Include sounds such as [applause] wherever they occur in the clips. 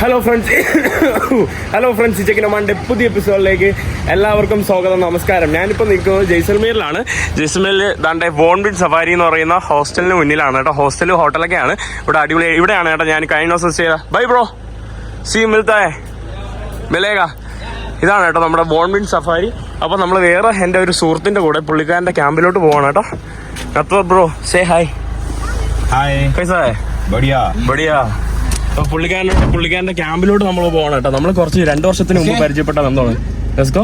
Hello friends hello friends ചെക്കിനമാന്റെ പുതിയ എപ്പിസോഡിലേക്ക് എല്ലാവർക്കും സ്വാഗതം നമസ്കാരം. ഞാനിപ്പോൾ നിൽക്കുന്നത് ജയ്സൽമീറിലാണ് ജയ്സൽമീറിൽ ദാണ്ടെ വോൺവിഡ് സഫാരി എന്ന് പറയുന്ന ഹോസ്റ്റലിന് മുന്നിലാണ് കേട്ടോ. ഹോസ്റ്റൽ ഹോട്ടലൊക്കെയാണ് ഇവിടെ അടിപൊളി ഇവിടെയാണ് കേട്ടോ ഞാൻ കഴിഞ്ഞ ദിവസം ചെയ്ത. ബൈ ബ്രോ സി മിൽത്തായ മിലേക ഇതാണ് കേട്ടോ നമ്മുടെ വോൺവിഡ് സഫാരി അപ്പോൾ നമ്മൾ വേറെ എന്റെ ഒരു സുഹൃത്തിന്റെ കൂടെ പുള്ളിക്കാരന്റെ ക്യാമ്പിലോട്ട് പോവാണ് കേട്ടോ. അപ്പോൾ ബ്രോ സേ ഹായ് ഹായ് കൈസായേ ബഡിയാ ബടിയാ അപ്പൊ പുള്ളിക്കാരനോട് പുള്ളിക്കാരന്റെ ക്യാമ്പിലോട്ട് നമ്മൾ പോകണം കേട്ടോ. നമ്മൾ കുറച്ച് രണ്ട് വർഷത്തിന് മുമ്പ് പരിചയപ്പെട്ട ബന്ധമാണ്. ലെസ്കോ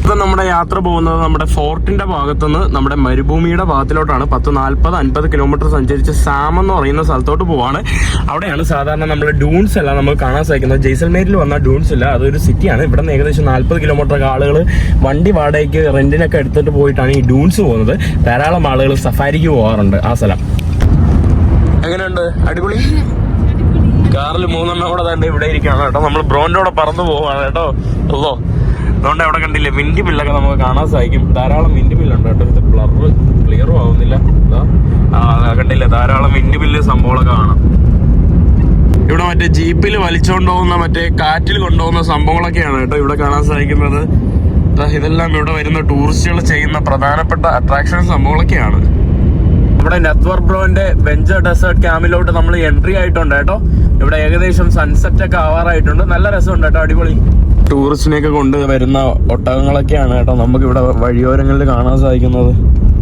ഇപ്പൊ നമ്മുടെ യാത്ര പോകുന്നത് നമ്മുടെ ഫോർട്ടിന്റെ ഭാഗത്തുനിന്ന് നമ്മുടെ മരുഭൂമിയുടെ ഭാഗത്തിലോട്ടാണ്. പത്ത് നാല്പത് അൻപത് കിലോമീറ്റർ സഞ്ചരിച്ച് സാം എന്ന് പറയുന്ന സ്ഥലത്തോട്ട് പോവാണ്. അവിടെയാണ് സാധാരണ നമ്മുടെ ഡൂൺസ് എല്ലാം നമ്മൾ കാണാൻ സാധിക്കുന്നത്. ജയ്സൽമേരിൽ വന്ന ഡൂൺസ് ഇല്ല അതൊരു സിറ്റിയാണ് ഇവിടെ നിന്ന് ഏകദേശം നാല്പത് കിലോമീറ്റർ ആളുകൾ വണ്ടി വാടകയ്ക്ക് റെന്റിനൊക്കെ എടുത്തിട്ട് പോയിട്ടാണ് ഈ ഡൂൺസ് പോകുന്നത്. ധാരാളം ആളുകൾ സഫാരിക്ക് പോകാറുണ്ട് ആ സ്ഥലം. എങ്ങനെയുണ്ട്? അടിപൊളി? കാറിൽ മൂന്നെണ്ണം കൂടെ തന്നെ ഇവിടെ ഇരിക്കുകയാണ് കേട്ടോ. നമ്മൾ ബ്രോന്റെ കൂടെ പറന്നു പോവാണ് കേട്ടോ. അല്ലോ അതുകൊണ്ട് അവിടെ കണ്ടില്ലേ വിൻഡ് ബില്ലൊക്കെ നമുക്ക് കാണാൻ സാധിക്കും. ധാരാളം വിൻഡ് ബില്ലുണ്ട് കേട്ടോ. ഇത് ബ്ലർ ക്ലിയറും ആവുന്നില്ല. കണ്ടില്ലേ ധാരാളം വിൻഡ് ബില്ല് സംഭവങ്ങളൊക്കെ കാണാം. ഇവിടെ മറ്റേ ജീപ്പിൽ വലിച്ചുകൊണ്ട് പോകുന്ന മറ്റേ കാറ്റിൽ കൊണ്ടുപോകുന്ന സംഭവങ്ങളൊക്കെയാണ് കേട്ടോ ഇവിടെ കാണാൻ സാധിക്കുന്നത്. ഇതെല്ലാം ഇവിടെ വരുന്ന ടൂറിസ്റ്റുകൾ ചെയ്യുന്ന പ്രധാനപ്പെട്ട അട്രാക്ഷൻ സംഭവങ്ങളൊക്കെയാണ്. നമ്മുടെ നെറ്റ്വർക്ക് ബ്രോന്റെ വെഞ്ചർ ഡെസേർട്ട് ക്യാമ്പിലോട്ട് നമ്മൾ എൻട്രി ആയിട്ടുണ്ട് കേട്ടോ. ഇവിടെ ഏകദേശം സൺസെറ്റ് ഒക്കെ ആവാറായിട്ടുണ്ട്. നല്ല രസമുണ്ട് കേട്ടോ അടിപൊളി. ടൂറിസ്റ്റിനെയൊക്കെ കൊണ്ട് വരുന്ന ഒട്ടകങ്ങളൊക്കെയാണ് കേട്ടോ നമുക്ക് ഇവിടെ വഴിയോരങ്ങളിൽ കാണാൻ സാധിക്കുന്നത്.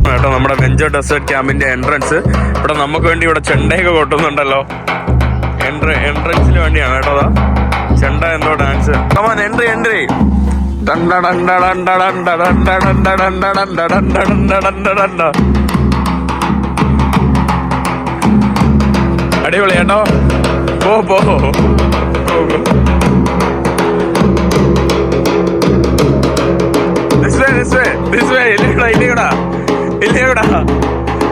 കേട്ടോ നമ്മുടെ വെഞ്ചർ ഡെസേർട്ട് ക്യാമ്പിന്റെ എൻട്രൻസ് ഇവിടെ നമുക്ക് വേണ്ടി ഇവിടെ ചെണ്ടയൊക്കെ കൊട്ടുന്നുണ്ടല്ലോ. എൻട്ര എൻട്രൻസിന് വേണ്ടിയാണ് കേട്ടോ അതാ. ചെണ്ട എന്തോ ഡാൻസ് കമാൻ എൻട്രി എൻട്രി അടിപൊളി കേട്ടോ போ போ This way, this way, this way, இல்லையடா இல்லையடா இல்லையடா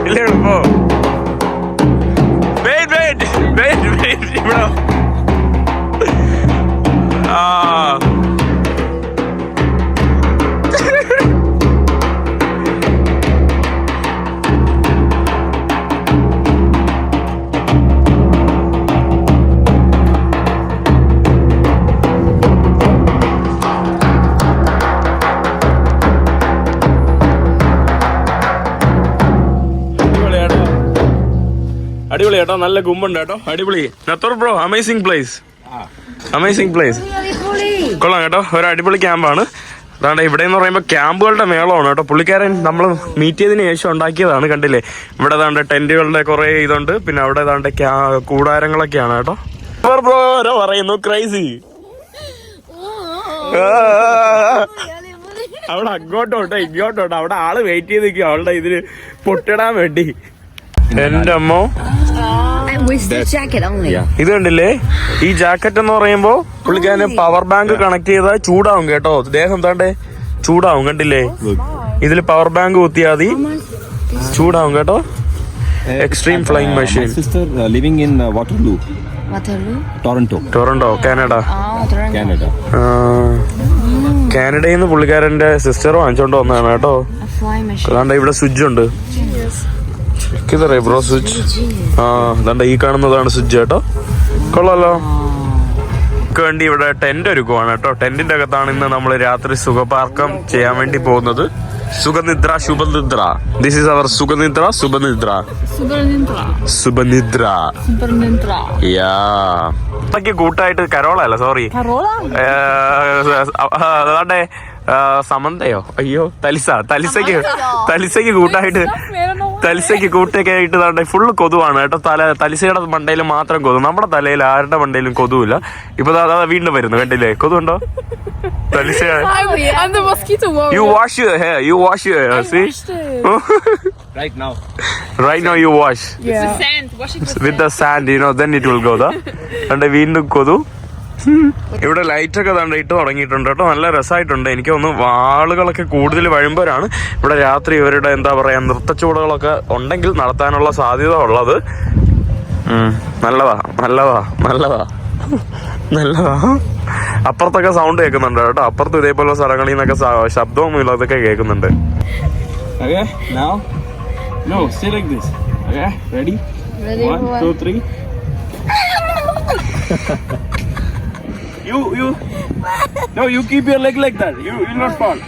இல்லையடா போ നല്ല ഗുമ്പുണ്ട് കേട്ടോ. അടിപൊളി. നത്തോർ bro amazing place amazing place കൊള്ളാം കേട്ടോ. ഒരു അടിപൊളി ക്യാമ്പാണ്. അതാണ് ഇവിടെ എന്ന് പറയുമ്പോൾ ക്യാമ്പുകളുടെ മേളമാണ് കേട്ടോ. പുള്ളിക്കാരൻ നമ്മൾ മീറ്റ് ചെയ്തതിന് ശേഷം ഉണ്ടാക്കിയതാണ് കണ്ടില്ലേ? ഇവിടെ ഏതാണ്ട് ടെന്റുകളുടെ കുറെ ഇതുണ്ട്. പിന്നെ അവിടെ ഏതാണ്ട് കൂടാരങ്ങളൊക്കെയാണ് കേട്ടോ. ബ്രോ പറയുന്നു? ക്രൈസി അവിടെ അങ്ങോട്ടോട്ടോ ഇങ്ങോട്ടോട്ടോ. അവിടെ ആൾ വെയിറ്റ് ചെയ്ത് അവളുടെ ഇതിന് പൊട്ടിടാൻ വേണ്ടി. എന്റെ അമ്മോ. ഇത് കണ്ടില്ലേ? ഈ ജാക്കറ്റ് എന്ന് പറയുമ്പോ പുള്ളിക്കാരന് പവർ ബാങ്ക് കണക്ട് ചെയ്താൽ ചൂടാവും കേട്ടോ. ദേഹം താണ്ടേ ചൂടാവും കണ്ടില്ലേ? ഇതിൽ പവർ ബാങ്ക് കുത്തിയാൽ മതി. ചൂടാവും കേട്ടോ. Extreme flying machine living sister living in Waterloo, Waterloo. Toronto, Toronto Canada Toronto. Canada. കാനഡയിൽ നിന്ന് പുള്ളിക്കാരന്റെ സിസ്റ്റർ വാങ്ങിച്ചോണ്ട് വന്നതാണ് കേട്ടോ. അതാണ്ട് ഇവിടെ സ്വിച്ച് ഉണ്ട്. കിതറേ ബ്രോ സ്വിച്ച് ആ ദണ്ട ഈ കാണുന്നതാണ് സ്വിച്ച് കേട്ടോ കൊള്ളാലോ. നമുക്ക് വേണ്ടി ഇവിടെ ടെന്റ് ഒരുക്കുവാണ് കേട്ടോ. ടെന്റിന്റെ അകത്താണ് ഇന്ന് നമ്മൾ രാത്രി സുഖപാർക്കം ചെയ്യാൻ വേണ്ടി പോകുന്നത്. Sukhanidra Shubhanidra. This is our Sukhanidra Shubhanidra. Subhanidra. Yeah. അതൊക്കെ കൂട്ടായിട്ട് കരോള അല്ല? സോറി അതാണ്ടെ സമന്തയോ? അയ്യോ തലിസ. തലിസയ്ക്ക് തലിസയ്ക്ക് കൂട്ടായിട്ട് തലിസയ്ക്ക് കൂട്ടൊക്കെ ആയിട്ട് താണ്ടെ ഫുള്ള് കൊതുവാണ് കേട്ടോ. തല തലിസയുടെ മണ്ടയിൽ മാത്രം കൊതു നമ്മുടെ തലയിൽ ആരുടെ മണ്ടയിലും കൊതുവില്ല. ഇപ്പൊ അതാ വീണ്ടും വരുന്നു കണ്ടില്ലേ? കൊതുണ്ടോ Talisa the. You wash your hair you wash your hair see Right now. Right no you wash yeah. Sand. Washing the with the sand you know then it will go the വീണ്ടും കൊതു. ഇവിടെ light ഒക്കെ ദാണ്ട് ഇട്ട് തുടങ്ങിയിട്ടുണ്ട് കേട്ടോ നല്ല രസമായിട്ടുണ്ട് എനിക്ക് ഒന്ന് ആളുകളൊക്കെ കൂടുതൽ വഴുമ്പോഴാണ് ഇവിടെ രാത്രി ഇവരുടെ എന്താ പറയാ നൃത്തച്ചുവടുകളൊക്കെ ഉണ്ടെങ്കിൽ നടത്താനുള്ള സാധ്യത ഉള്ളത് നല്ലതാ നല്ലതാ നല്ലതാ നല്ലതാ അപ്പുറത്തൊക്കെ സൗണ്ട് കേൾക്കുന്നുണ്ട് കേട്ടോ അപ്പുറത്ത് ഇതേപോലെ സ്ഥലങ്ങളിൽ നിന്നൊക്കെ ശബ്ദവും ശബ്ദമൊന്നും ഇല്ലാതൊക്കെ കേൾക്കുന്നുണ്ട് Okay, now. No, stay like this. Okay, ready? Ready One, two, three. [laughs] You, you. No, you keep your leg like that. You will not fall.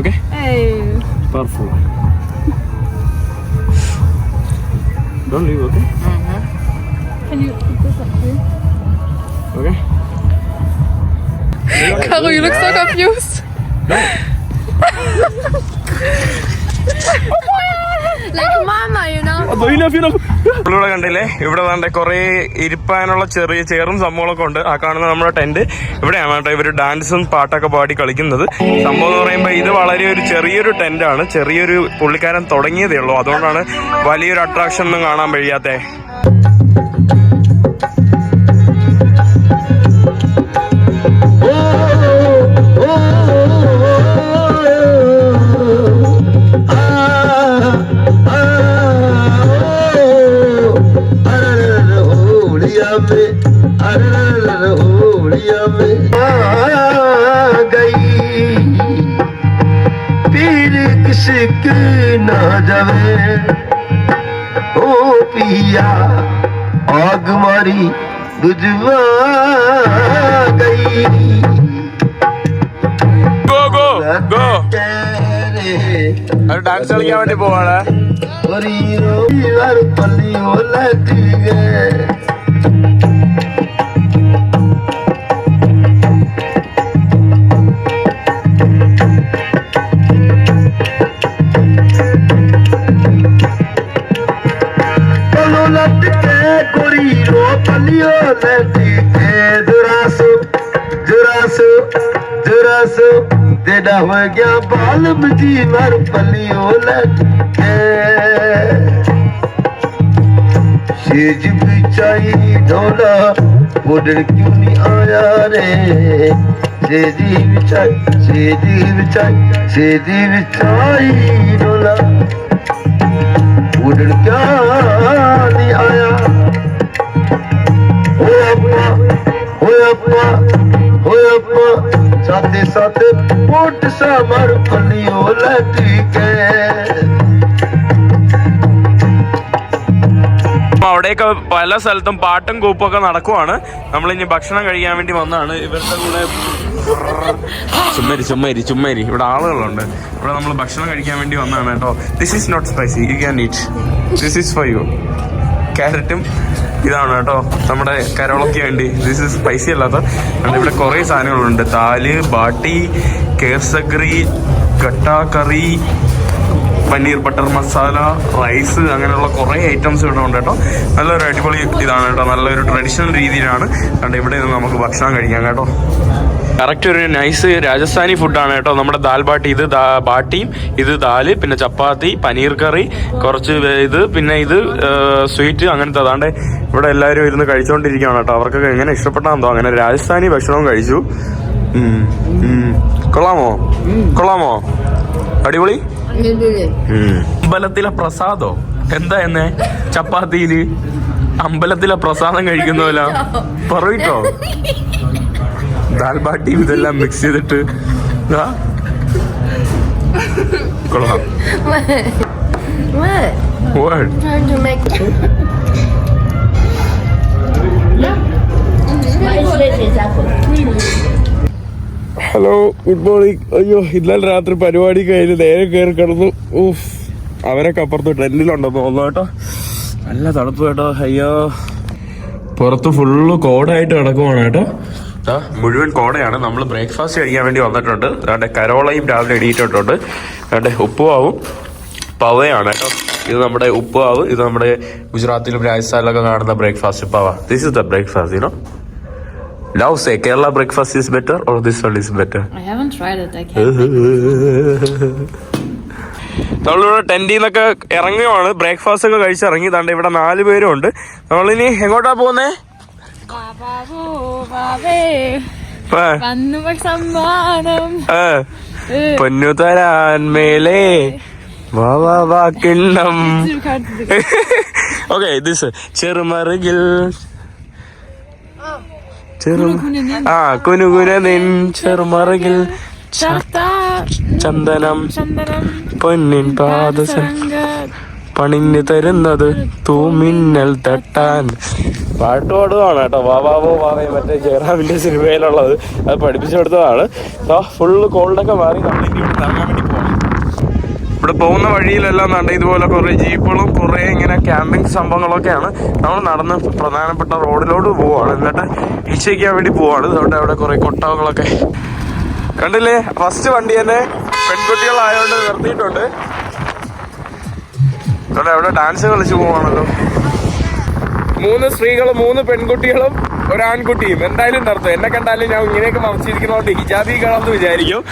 okay. Hey. Perfect. Don't leave, okay? Uh-huh. Can you put this up too? Okay. [laughs] Caro, you look so confused. Like ഇവിടെ കണ്ടില്ലേ? ഇവിടെ വേണ്ട കുറെ ഇരിപ്പാനുള്ള ചെറിയ ചെയറും സംഭവങ്ങളൊക്കെ ഉണ്ട്. ആ കാണുന്ന നമ്മുടെ ടെന്റ് ഇവിടെയാണ് കേട്ടോ ഇവർ ഡാൻസും പാട്ടൊക്കെ പാടി കളിക്കുന്നത്. സംഭവം എന്ന് പറയുമ്പോൾ ഇത് വളരെ ഒരു ചെറിയൊരു ടെന്റ് ആണ്. ചെറിയൊരു പുള്ളിക്കാരൻ തുടങ്ങിയതേ ഉള്ളൂ. അതുകൊണ്ടാണ് വലിയൊരു അട്രാക്ഷൻ ഒന്നും കാണാൻ കഴിയാത്തേ मारी बुझवा गई गो गो गो अरे डांस चल गया बेटे बोवाड़ा और ये रोई और पल्ली ओला दी गए गोरीरो पल्लियो लटी के दुरासो दुरासो दुरासो तेरा हो गया बाल मजी मर पल्लियो लट के सेज बिछाई ढोला उड़न क्यों नहीं आया रे सेजी बिछाई सेजी बिछाई सेजी बिछाई ढोला उड़न क्या नहीं आया সাথে সাথে পুট সামার পানিও লাগে അവിടെയൊക്കെ പല സ്ഥലത്തും പാട്ടും കൂപ്പും ഒക്കെ നടക്കുവാണ്. നമ്മളിനി ഭക്ഷണം കഴിക്കാൻ വേണ്ടി വന്നതാണ് ഇവരുടെ കൂടെ ചുമ്മരി ചുമ്മരി ചുമ്മരി. ഇവിടെ ആളുകളുണ്ട്. ഇവിടെ നമ്മൾ ഭക്ഷണം കഴിക്കാൻ വേണ്ടി വന്നതാണ് കേട്ടോ. This is not spicy you can eat this is for you ക്യാരറ്റും ഇതാണ് കേട്ടോ നമ്മുടെ കരോളയ്ക്ക് വേണ്ടി. ദിസ് ഇസ് സ്പൈസി അല്ലാത്ത. ഇവിടെ കുറേ സാധനങ്ങളുണ്ട്. താൽ ബാട്ടി കേസഗ്രി കട്ടാക്കറി curry paneer butter masala rice അങ്ങനെയുള്ള കുറേ ഐറ്റംസ് ഇവിടെ ഉണ്ട് കേട്ടോ. നല്ലൊരു അടിപൊളി ഇതാണ് കേട്ടോ. നല്ലൊരു ട്രഡീഷണൽ രീതിയിലാണ്. കണ്ട് ഇവിടെ നിന്ന് നമുക്ക് ഭക്ഷണം കഴിക്കാം കേട്ടോ. കറക്റ്റ് ഒരു നൈസ് രാജസ്ഥാനി ഫുഡാണ് കേട്ടോ. നമ്മുടെ ദാൽ ബാട്ടി ഇത് ബാട്ടിയും ഇത് ദാൽ പിന്നെ ചപ്പാത്തി പനീർ കറി കുറച്ച് ഇത് പിന്നെ ഇത് സ്വീറ്റ് അങ്ങനത്തെ. അതാണ്ട് ഇവിടെ എല്ലാവരും ഇരുന്ന് കഴിച്ചുകൊണ്ടിരിക്കുകയാണ് കേട്ടോ. അവർക്കൊക്കെ എങ്ങനെ ഇഷ്ടപ്പെട്ടാന്തോ അങ്ങനെ രാജസ്ഥാനി ഭക്ഷണവും കഴിച്ചു. കൊള്ളാമോ? കൊള്ളാമോ? അടിപൊളി. അമ്പലത്തിലെ പ്രസാദോ? എന്താ എന്നെ ചപ്പാത്തിയിൽ? അമ്പലത്തിലെ പ്രസാദം കഴിക്കുന്ന [laughs] പോലെ [laughs] പറയിട്ടോ ദാൽബാട്ടിയും ഇതെല്ലാം മിക്സ് ചെയ്തിട്ട്. ഹലോ ഗുഡ് മോർണിംഗ് അയ്യോ ഇന്നലെ രാത്രി പരിപാടി കഴിഞ്ഞ് നേരെ കയറി കിടന്നു. ഊഫ് അവരൊക്കെ അപ്പുറത്ത് ട്രെൻഡിലുണ്ടെന്ന് തോന്നുന്നു കേട്ടോ. നല്ല തണുപ്പ് കേട്ടോ. അയ്യോ. പുറത്ത് ഫുള്ള് കോടായിട്ട് കിടക്കുവാണ് കേട്ടോ. മുഴുവൻ കോടയാണ്. നമ്മൾ ബ്രേക്ക്ഫാസ്റ്റ് കഴിക്കാൻ വേണ്ടി വന്നിട്ടുണ്ട്. അതാണ്ട് കരോളയും രാവിലെ എണീറ്റിട്ടുണ്ട്. അതാണ്ട് ഉപ്പുമാവും. പവയാണ് കേട്ടോ. ഇത് നമ്മുടെ ഉപ്പുമാവ്. ഇത് നമ്മുടെ ഗുജറാത്തിലും രാജസ്ഥാനിലൊക്കെ കാണുന്ന breakfast പവ this is the breakfast you know Now say Kerala breakfast is better or this one is better? I haven't tried it. I can't. [laughs] നമ്മളിവിടെ ടെന്റിൽ നിന്നൊക്കെ ഇറങ്ങുകയാണ് ബ്രേക്ക്ഫാസ്റ്റ് ഒക്കെ കഴിച്ചിറങ്ങി. ഇതാണ്ട് ഇവിടെ നാല് പേരും ഉണ്ട് നമ്മളിനി എങ്ങോട്ടാ പോകുന്നേ? Babu, babe. ആ, വന്നു സമ്മാനം. പൊന്നു തരാൻ മേലേ. വാ വാ വാ കിണ്ണം. ഓക്കെ ദിസ് ചെറുമറുകിൽ. ചെറു ആ കുനുകുന നിൻ ചെറുമറുകിൽ. ചന്ദനം. പൊന്നിൻ പാദസം പാദസംഗ. പണിഞ്ഞു തരുന്നത് തൂമിന്നൽ തട്ടാൻ. പാട്ട് പാടുവാണ് കേട്ടോ. വാവാവോ വാവേ മറ്റേ ജയറാമിന്റെ സിനിമയിലുള്ളത്. അത് പഠിപ്പിച്ചെടുത്തതാണ്. ഫുള്ള് കോൾഡൊക്കെ മാറി നമ്മൾ ഇനി ഇവിടെ ഇറങ്ങാൻ വേണ്ടി പോകണം ഇവിടെ പോകുന്ന വഴിയിലെല്ലാം നട ഇതുപോലെ കുറേ ജീപ്പുകളും കുറേ ഇങ്ങനെ ക്യാമ്പിംഗ് സംഭവങ്ങളൊക്കെയാണ്. നമ്മൾ നടന്ന് പ്രധാനപ്പെട്ട റോഡിലോട്ട് പോവാണ്. എന്നിട്ട് ഇച്ചയ്ക്കാൻ വേണ്ടി പോവാണ്. അതുകൊണ്ട് അവിടെ കുറെ കൊട്ടകങ്ങളൊക്കെ കണ്ടില്ലേ? ഫസ്റ്റ് വണ്ടി തന്നെ പെൺകുട്ടികളായതുകൊണ്ട് നിർത്തിയിട്ടുണ്ട്. അവിടെ അവിടെ ഡാൻസ് കളിച്ചു പോവാണല്ലോ? മൂന്ന് സ്ത്രീകളും മൂന്ന് പെൺകുട്ടികളും ഒരു ആൺകുട്ടിയും. എന്തായാലും നടത്തും എന്നെ കണ്ടാലും ഞാൻ ഇങ്ങനെയൊക്കെ മറച്ചിരിക്കുന്നതുകൊണ്ട് ഹിജാബി കാണാമെന്ന് വിചാരിക്കും.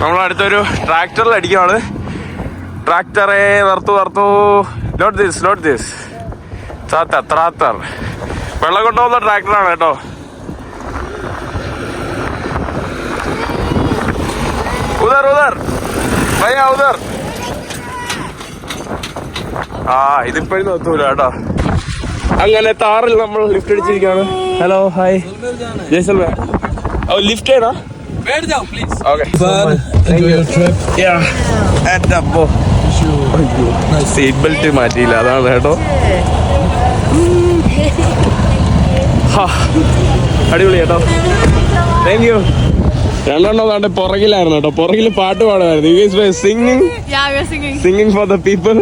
നമ്മൾ അടുത്തൊരു ട്രാക്ടറിൽ അടിക്കുവാണ്. ട്രാക്ടറെ വറുത്തു വറുത്തു നോട്ട് ദിസ് നോട്ട് ദിസ് ത്രാത്തർ ത്രാത്തർ വെള്ളം കൊണ്ടുപോകുന്ന ട്രാക്ടറാണ് കേട്ടോ. ഉദർ ഉദർ. ഭയ ഉദർ. ആ ഇതിപ്പോഴും നിർത്തൂല കേട്ടോ. അങ്ങനെ താറിൽ നമ്മൾ ലിഫ്റ്റ് അടിച്ചിരിക്കുകയാണ്. ഹലോ ഹായ് ജയ്സൽ ഓ ലിഫ്റ്റ് ഓക്കെ സീറ്റ് ബെൽറ്റ് മാറ്റിയില്ല. അതാണ് കേട്ടോ. അടിപൊളി കേട്ടോ. താങ്ക് യു രണ്ടെണ്ണം താണ്ടെ പുറകിലായിരുന്നു കേട്ടോ. പുറകിൽ പാട്ട് പാടുമായിരുന്നു. Yeah, singing singing for the people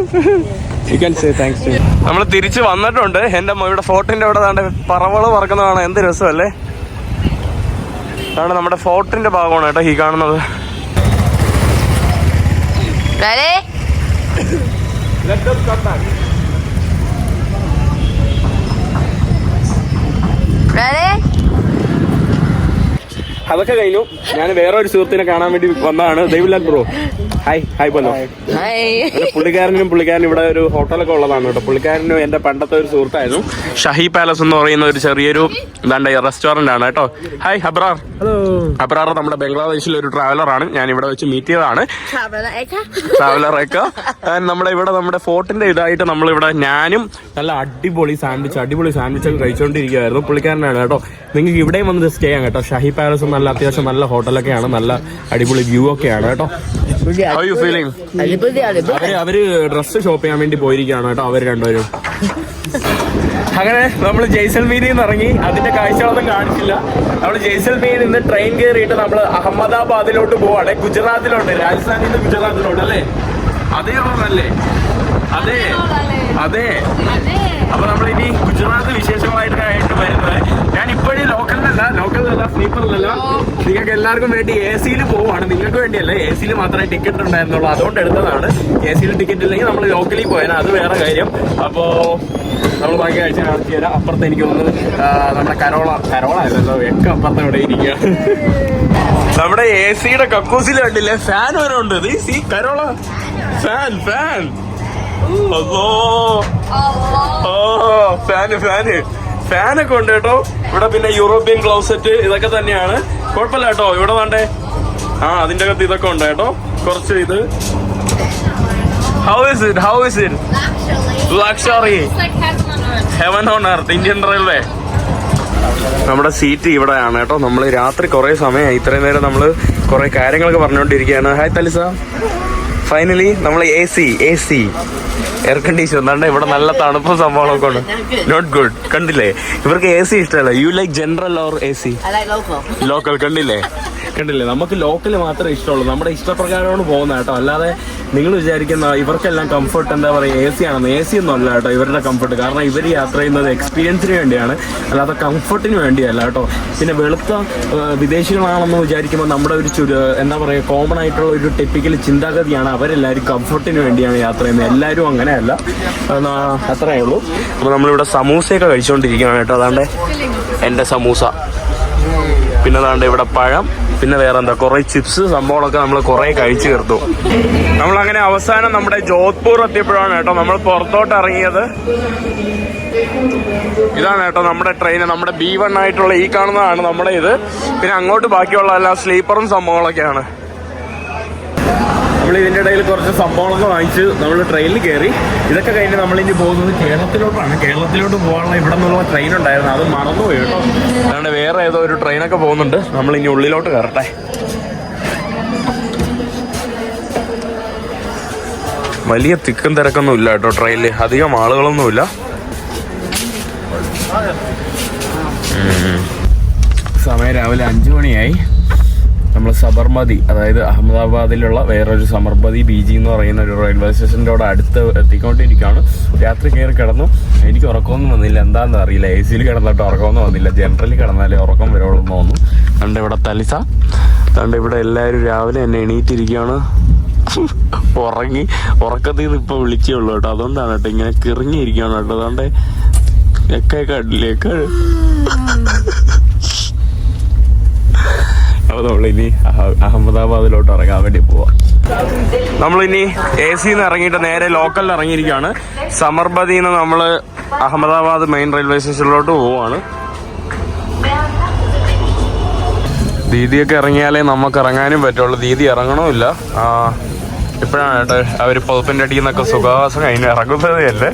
you can say thanks to നമ്മൾ തിരിച്ചു വന്നിട്ടുണ്ട്. എന്റെ അമ്മ ഇവിടെ ഫോർട്ടിന്റെ അവിടെ താണ്ട് പറവൾ പറക്കുന്നതാണ് എന്ത് രസമല്ലേ? അതാണ് നമ്മുടെ ഫോർട്ടിന്റെ ഭാഗമാണ് കേട്ടോ ഈ കാണുന്നത്. Ready? അതൊക്കെ കഴിഞ്ഞു. ഞാൻ വേറെ ഒരു സുഹൃത്തിനെ കാണാൻ വേണ്ടി വന്നതാണ്. ദൈവലാൽ ബ്രോ. ഹായ് ഹായ് പോലോ പുള്ളിക്കാരനും പുള്ളിക്കാരനും ഇവിടെ ഒരു ഹോട്ടലൊക്കെ ഉള്ളതാണ് കേട്ടോ. പുള്ളിക്കാരനും എന്റെ പണ്ടത്തെ ഒരു സുഹൃത്തായിരുന്നു. ഷഹി പാലസ് എന്ന് പറയുന്ന ഒരു ചെറിയൊരു എന്താണ്ട് റെസ്റ്റോറന്റ് ആണ് കേട്ടോ. ഹായ് അബ്രാർ ഹലോ അബ്രാർ നമ്മുടെ ബംഗ്ലാദേശിലെ ഒരു ട്രാവലർ ആണ്. ഞാൻ ഇവിടെ വെച്ച് മീറ്റ് ചെയ്തതാണ്. ട്രാവലർ ഒക്കെ നമ്മുടെ ഇവിടെ നമ്മുടെ ഫോർട്ടിന്റെ ഇതായിട്ട് നമ്മളിവിടെ ഞാനും നല്ല അടിപൊളി സാൻഡ്വിച്ച് അടിപൊളി സാൻഡ്വിച്ച് ഒക്കെ കഴിച്ചുകൊണ്ടിരിക്കുകയായിരുന്നു പുള്ളിക്കാരനാണ് കേട്ടോ. നിങ്ങൾക്ക് ഇവിടെയും വന്ന് സ്റ്റേ ചെയ്യാം കേട്ടോ. ഷഹി പാലസ് നല്ല അത്യാവശ്യം നല്ല ഹോട്ടലൊക്കെയാണ് നല്ല അടിപൊളി വ്യൂ ഒക്കെയാണ് കേട്ടോ. ഹൗ യു ഫീലിംഗ് അവർ അവർ ഡ്രസ്സ് ഷോപ്പ് ചെയ്യാൻ വേണ്ടി പോയിരിക്കുകയാണ് കേട്ടോ അവർ രണ്ടുപേരും. അങ്ങനെ നമ്മൾ ജയ്സൽമീരിൽ നിന്ന് ഇറങ്ങി. അതിന്റെ കാഴ്ചകളൊന്നും കാണിച്ചില്ല. നമ്മൾ ജയ്സൽമീരിൽ നിന്ന് ട്രെയിൻ കയറിയിട്ട് നമ്മൾ അഹമ്മദാബാദിലോട്ട് പോവാണ്. ഗുജറാത്തിലോട്ട് രാജസ്ഥാനിൽ നിന്ന് ഗുജറാത്തിലോട്ട് അല്ലേ? അതേ പറഞ്ഞല്ലേ അതെ അതെ. അപ്പൊ നമ്മൾ ഇനി ഗുജറാത്ത് വിശേഷമായിട്ടായിട്ട് വരുന്നത്. ഞാൻ ഇപ്പോഴും ലോക്കലിനല്ല ലോക്കലിനല്ല സ്ലീപ്പറിലല്ല നിങ്ങൾക്ക് എല്ലാവർക്കും വേണ്ടി എ സിയിൽ പോവാണ്. നിങ്ങൾക്ക് വേണ്ടിയല്ല എ സിയിൽ മാത്രമേ ടിക്കറ്റ് ഉണ്ടായിരുന്നുള്ളൂ. അതുകൊണ്ട് എടുത്തതാണ്. എ സിയിൽ ടിക്കറ്റ് ഇല്ലെങ്കിൽ നമ്മൾ ലോക്കലിൽ പോയാൽ അത് വേറെ കാര്യം. അപ്പോൾ നമ്മൾ ബാക്കി ആഴ്ച കാണിച്ചു തരാം. അപ്പുറത്ത് എനിക്ക് തോന്നുന്നു ആ, നമ്മുടെ കരോള. കരോള അല്ലല്ലോ ഒക്കെ അപ്പുറത്ത് ഇവിടെ ഇരിക്കുക നമ്മുടെ എ സിയുടെ കക്കൂസിൽ കണ്ടില്ലേ? ഫാൻ വരെ ഉണ്ട്. ഇത് സി കരോള. ഫാൻ ഫാൻ ഓ ഫാന് ഫാന് ഫാനൊക്കെ ഉണ്ട് കേട്ടോ. ഇവിടെ പിന്നെ യൂറോപ്യൻ ക്ലോസറ്റ് ഇതൊക്കെ തന്നെയാണ്. കുഴപ്പമില്ല കേട്ടോ. ഇവിടെ വേണ്ടേ? ആ അതിന്റെ അകത്ത് ഇതൊക്കെ ഉണ്ട് കേട്ടോ. കുറച്ച് ഇത്. How is it how is it luxury. Heaven on earth Indian railway നമ്മുടെ സീറ്റ് ഇവിടെയാണ് കേട്ടോ. നമ്മൾ രാത്രി കുറേ സമയമായി. ഇത്രയും നേരം നമ്മൾ കുറേ കാര്യങ്ങളൊക്കെ പറഞ്ഞുകൊണ്ടിരിക്കുകയാണ്. ഹായ് തലിസ ഫൈനലി നമ്മൾ A C A C air condition എന്താണ്ട് ഇവിടെ നല്ല തണുപ്പും ഒക്കെ ഉണ്ട്. നോട്ട് ഗുഡ് കണ്ടില്ലേ? ഇവർക്ക് എ സി ഇഷ്ടമല്ല you like general or A C local കണ്ടില്ലേ? കണ്ടില്ലേ? നമുക്ക് ലോക്കൽ മാത്രമേ ഇഷ്ടമുള്ളൂ. നമ്മുടെ ഇഷ്ടപ്രകാരമാണ് പോകുന്നത് കേട്ടോ. അല്ലാതെ നിങ്ങൾ വിചാരിക്കുന്ന ഇവർക്കെല്ലാം കംഫർട്ട് എന്താ പറയുക? എ സി ആണെന്ന്. എ സി ഒന്നും അല്ല കേട്ടോ ഇവരുടെ കംഫർട്ട് കാരണം ഇവർ യാത്ര ചെയ്യുന്നത് എക്സ്പീരിയൻസിന് വേണ്ടിയാണ്. അല്ലാതെ കംഫർട്ടിന് വേണ്ടിയല്ല കേട്ടോ. പിന്നെ വെളുത്ത വിദേശികളാണെന്ന് വിചാരിക്കുമ്പോൾ നമ്മുടെ ഒരു ചുരു എന്താ പറയുക കോമൺ ആയിട്ടുള്ള ഒരു ടിപ്പിക്കൽ ചിന്താഗതിയാണ് അവരെല്ലാവരും കംഫർട്ടിന് വേണ്ടിയാണ് യാത്ര ചെയ്യുന്നത്. എല്ലാവരും എന്നാ, അത്രയേ ഉള്ളൂ. അപ്പോൾ നമ്മളിവിടെ സമൂസയൊക്കെ കഴിച്ചുകൊണ്ടിരിക്കുകയാണ് കേട്ടോ. അതാണ്ട് എന്റെ സമൂസ. പിന്നെ അതാണ്ട് ഇവിടെ പഴം. പിന്നെ വേറെ എന്താ കുറെ ചിപ്സ് സംഭവങ്ങളൊക്കെ നമ്മൾ കുറെ കഴിച്ചു തീർത്തു. നമ്മൾ അങ്ങനെ അവസാനം നമ്മുടെ ജോധ്പൂർ എത്തിയപ്പോഴാണ് കേട്ടോ നമ്മൾ പുറത്തോട്ട് ഇറങ്ങിയത്. ഇതാണ് കേട്ടോ നമ്മുടെ ട്രെയിൻ നമ്മുടെ ബി വൺ ആയിട്ടുള്ള ഈ കാണുന്നതാണ് നമ്മുടെ ഇത്. പിന്നെ അങ്ങോട്ട് ബാക്കിയുള്ള എല്ലാ സ്ലീപ്പറും സംഭവങ്ങളൊക്കെയാണ്. കുറച്ച് സംഭവങ്ങളൊക്കെ വാങ്ങിച്ച് നമ്മൾ ട്രെയിനിൽ കയറി ഇതൊക്കെ കഴിഞ്ഞ് നമ്മൾ ഇനി പോകുന്നത് കേരളത്തിലോട്ടാണ്. കേരളത്തിലോട്ട് പോകാനുള്ള ഇവിടെ നിന്നുള്ള ട്രെയിൻ ഉണ്ടായിരുന്നു. അത് മറന്നുപോയി കേട്ടോ. അതുകൊണ്ട് വേറെ ഏതോ ഒരു ട്രെയിനൊക്കെ പോകുന്നുണ്ട്. നമ്മൾ ഇനി ഉള്ളിലോട്ട് കയറട്ടെ. വലിയ തിക്കും തിരക്കൊന്നും ഇല്ല കേട്ടോ ട്രെയിനിൽ അധികം ആളുകളൊന്നുമില്ല. സമയം രാവിലെ അഞ്ചു മണിയായി. നമ്മൾ സബർമതി അതായത് അഹമ്മദാബാദിലുള്ള വേറൊരു സബർമതി ബി ജി എന്ന് പറയുന്ന ഒരു റെയിൽവേ സ്റ്റേഷന്റെ അവിടെ അടുത്ത് എത്തിക്കൊണ്ടിരിക്കുകയാണ്. രാത്രി കയറി കിടന്നു. എനിക്ക് ഉറക്കമൊന്നും വന്നില്ല. എന്താണെന്ന് അറിയില്ല. എ സിയിൽ കിടന്നിട്ട് ഉറക്കമൊന്നും വന്നില്ല. ജനറലിൽ കിടന്നാലേ ഉറക്കം വരുള്ളൂ എന്ന് തോന്നുന്നു. കണ്ട് ഇവിടെ തലിസ? കണ്ട് ഇവിടെ എല്ലാവരും രാവിലെ എന്നെ എണീറ്റിരിക്കുകയാണ്. ഉറങ്ങി. ഉറക്കത്തിൽ നിന്ന് ഇപ്പോൾ വിളിച്ചേ ഉള്ളൂ കേട്ടോ. അതുകൊണ്ടാണ് കേട്ടോ ഇങ്ങനെ കിറങ്ങിയിരിക്കുകയാണ് കേട്ടോ. അതുകൊണ്ട് ഒക്കെ കണ്ടില്ലേക്ക് അപ്പൊ നമ്മളിനി അഹമ്മദാബാദിലോട്ട് ഇറങ്ങാൻ വേണ്ടി പോവാം. നമ്മളിനി എ സിന്ന് ഇറങ്ങിയിട്ട് നേരെ ലോക്കലിൽ ഇറങ്ങിയിരിക്കുകയാണ് സമർബദിയിൽ നിന്ന് നമ്മൾ അഹമ്മദാബാദ് മെയിൻ റെയിൽവേ സ്റ്റേഷനിലോട്ട് പോവാണ്. ദീദിയൊക്കെ ഇറങ്ങിയാലേ നമുക്ക് ഇറങ്ങാനും പറ്റുള്ളൂ. ദീദി ഇറങ്ങണമില്ല ഇപ്പോഴാണ് കേട്ടോ അവർ പൊതുപ്പിന്റെ അടിയിൽ നിന്നൊക്കെ സുഖവാസം കഴിഞ്ഞ് ഇറങ്ങുന്നത് അല്ലേ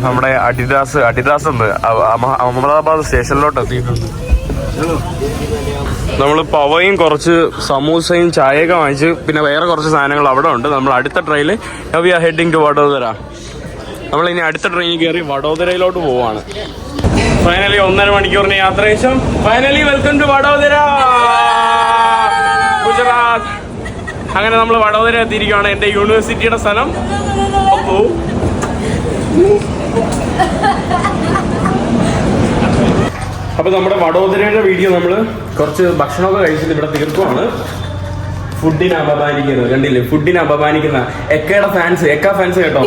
നമ്മുടെ അഡിദാസ് അഡിദാസ് ഉണ്ട് അഹ- അഹ- അഹമ്മദാബാദ് സ്റ്റേഷനിലോട്ട് എത്തിയിട്ടുണ്ട്. നമ്മൾ പവയും കുറച്ച് സമൂസയും ചായയൊക്കെ വാങ്ങിച്ച് പിന്നെ വേറെ കുറച്ച് സാധനങ്ങൾ അവിടെ ഉണ്ട്. നമ്മൾ അടുത്ത ട്രെയിനിൽ we are heading to Vadodara. നമ്മൾ ഇനി അടുത്ത ട്രെയിനിൽ കയറി വഡോദരയിലോട്ട് പോവാണ്. ഫൈനലി ഒന്നര മണിക്കൂറിന് യാത്ര ശേഷം finally welcome to Vadodara. Gujarat. അങ്ങനെ നമ്മൾ വഡോദര എത്തിയിരിക്കുകയാണ്. എന്റെ യൂണിവേഴ്സിറ്റിയുടെ സ്ഥലം. അപ്പൊ നമ്മുടെ വഡോദരയുടെ വീഡിയോ നമ്മൾ കുറച്ച് ഭക്ഷണമൊക്കെ കഴിച്ചിട്ട് ഇവിടെ തീർക്കുവാണ്. ഫുഡിനെ അപമാനിക്കുന്നത് കണ്ടില്ലേ? ഫുഡിനെ അപമാനിക്കുന്ന എക്കയുടെ ഫാൻസ് എക്ക ഫാൻസ് കേട്ടോ.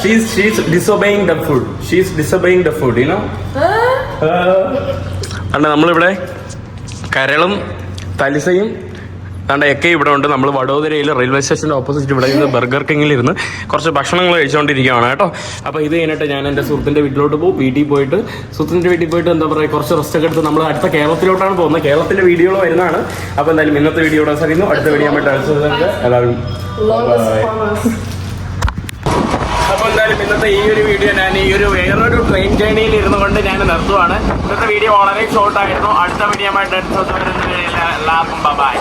She's she's disobeying the food she's disobeying the food you know അണ്ണ നമ്മളിവിടെ കരളും തലിസയും അതാണ്ട് എക്കെ ഇവിടെ ഉണ്ട്. നമ്മൾ വഡോദരയിൽ റെയിൽവേ സ്റ്റേഷന്റെ ഓപ്പോസിറ്റ് ഇവിടെ ഇരുന്ന് ബർഗർ കിങ്ങിൽ ഇരുന്ന് കുറച്ച് ഭക്ഷണങ്ങൾ കഴിച്ചുകൊണ്ടിരിക്കുകയാണ് കേട്ടോ. അപ്പോൾ ഇത് കഴിഞ്ഞിട്ട് ഞാൻ എന്റെ സുഹൃത്തിന്റെ വീട്ടിലോട്ട് പോകും. വീട്ടിൽ പോയിട്ട് സുഹൃത്തിന്റെ വീട്ടിൽ പോയിട്ട് എന്താ പറയുക കുറച്ച് റെസ്റ്റ് എടുത്ത് നമ്മൾ അടുത്ത കേരളത്തിലോട്ടാണ് പോകുന്നത്. കേരളത്തിന്റെ വീഡിയോകൾ വരുന്നതാണ്. അപ്പോൾ എന്തായാലും ഇന്നത്തെ വീഡിയോ ഇവിടെ സാധിക്കുന്നു അടുത്ത വീഡിയോ ആയിട്ട് എല്ലാവരും Bye. അപ്പോൾ എന്തായാലും ഇന്നത്തെ ഈ ഒരു വീഡിയോ ഞാൻ ഈ ഒരു വേറൊരു ട്രെയിൻ ജേണിയിൽ ഇരുന്നു കൊണ്ട് ഞാൻ നിർത്തുവാണ്. ഇന്നത്തെ വീഡിയോ വളരെ ഷോർട്ട് ആയിരുന്നു. അടുത്ത വീഡിയോ ആയിട്ട് എല്ലാവർക്കും ബൈ